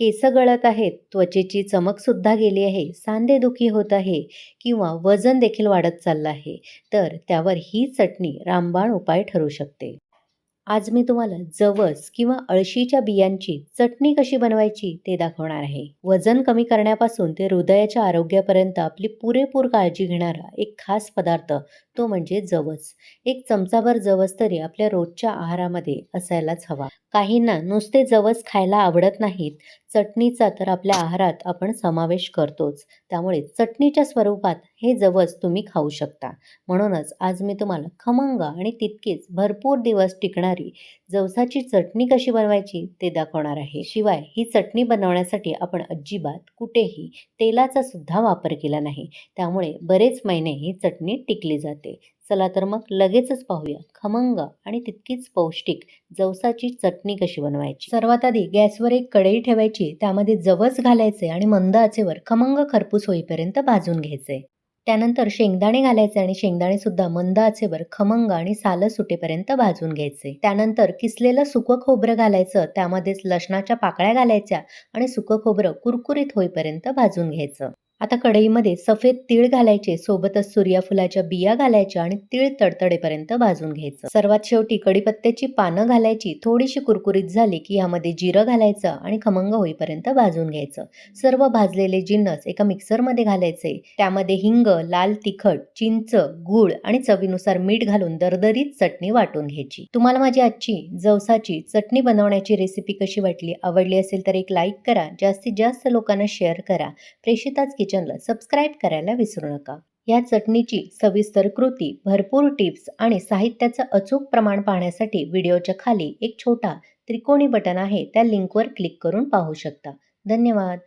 केस गळत आहेत त्वचेची चमकसुद्धा गेली आहे सांधेदुखी होत आहे किंवा वजन देखील वाढत चाललं आहे तर त्यावर ही चटणी रामबाण उपाय ठरू शकते. आज मी तुम्हाला जवस किंवा अळशीच्या बियांची चटणी कशी बनवायची ते दाखवणार आहे. वजन कमी करण्यापासून ते हृदयाच्या आरोग्यापर्यंत आपली पुरेपूर काळजी घेणारा एक खास पदार्थ तो म्हणजे जवस. एक चमचाभर जवस तरी आपल्या रोजच्या आहारामध्ये असायलाच हवा. काहींना नुसते जवस खायला आवडत नाहीत. चटणीचा तर आपल्या आहारात आपण समावेश करतोच. त्यामुळे चटणीच्या स्वरूपात हे जवस तुम्ही खाऊ शकता. म्हणूनच आज मी तुम्हाला खमंग आणि तितकीच भरपूर दिवस टिकणार जवसाची चटणी कशी बनवायची ते दाखवणार आहे. शिवाय ही चटणी बनवण्यासाठी आपण अजिबात कुठेही तेलाचा सुद्धा वापर केला नाही. त्यामुळे बरेच महिने ही चटणी टिकली जाते. चला तर मग लगेचच पाहूया. खमंग आणि तितकीच पौष्टिक जवसाची चटणी कशी बनवायची. सर्वात आधी गॅसवर एक कढई ठेवायची. त्यामध्ये जवस घालायचे आणि मंद आचेवर खमंग खरपूस होईपर्यंत भाजून घ्यायचे. त्यानंतर शेंगदाणे घालायचे आणि शेंगदाणे सुद्धा मंद आचेवर खमंग आणि सालं सुटेपर्यंत भाजून घ्यायचे. त्यानंतर किसलेलं सुकं खोबरं घालायचं त्यामध्येच लसणाच्या पाकळ्या घालायच्या आणि सुकं खोबरं कुरकुरीत होईपर्यंत भाजून घ्यायचं. आता कढईमध्ये सफेद तीळ घालायचे सोबतच सूर्यफुलाच्या बिया घालायच्या आणि तीळ तडतडेपर्यंत भाजून घ्यायचं. सर्वात शेवटी कडीपत्त्याची पानं घालायची थोडीशी कुरकुरीत झाली की यामध्ये जिरं घालायचं आणि खमंग होईपर्यंत भाजून घ्यायचं. सर्व भाजलेले जिन्नस एका मिक्सरमध्ये घालायचे. त्यामध्ये हिंग लाल तिखट चिंच गूळ आणि चवीनुसार मीठ घालून दरदरीत चटणी वाटून घ्यायची. तुम्हाला माझी आजची जवसाची चटणी बनवण्याची रेसिपी कशी वाटली आवडली असेल तर एक लाईक करा जास्तीत जास्त लोकांना शेअर करा. प्रेषिताच किचनला सबस्क्राईब करायला विसरू नका. या चटणीची सविस्तर कृती भरपूर टिप्स आणि साहित्याचं अचूक प्रमाण पाहण्यासाठी व्हिडिओच्या खाली एक छोटा त्रिकोणी बटन आहे. त्या लिंकवर क्लिक करून पाहू शकता. धन्यवाद!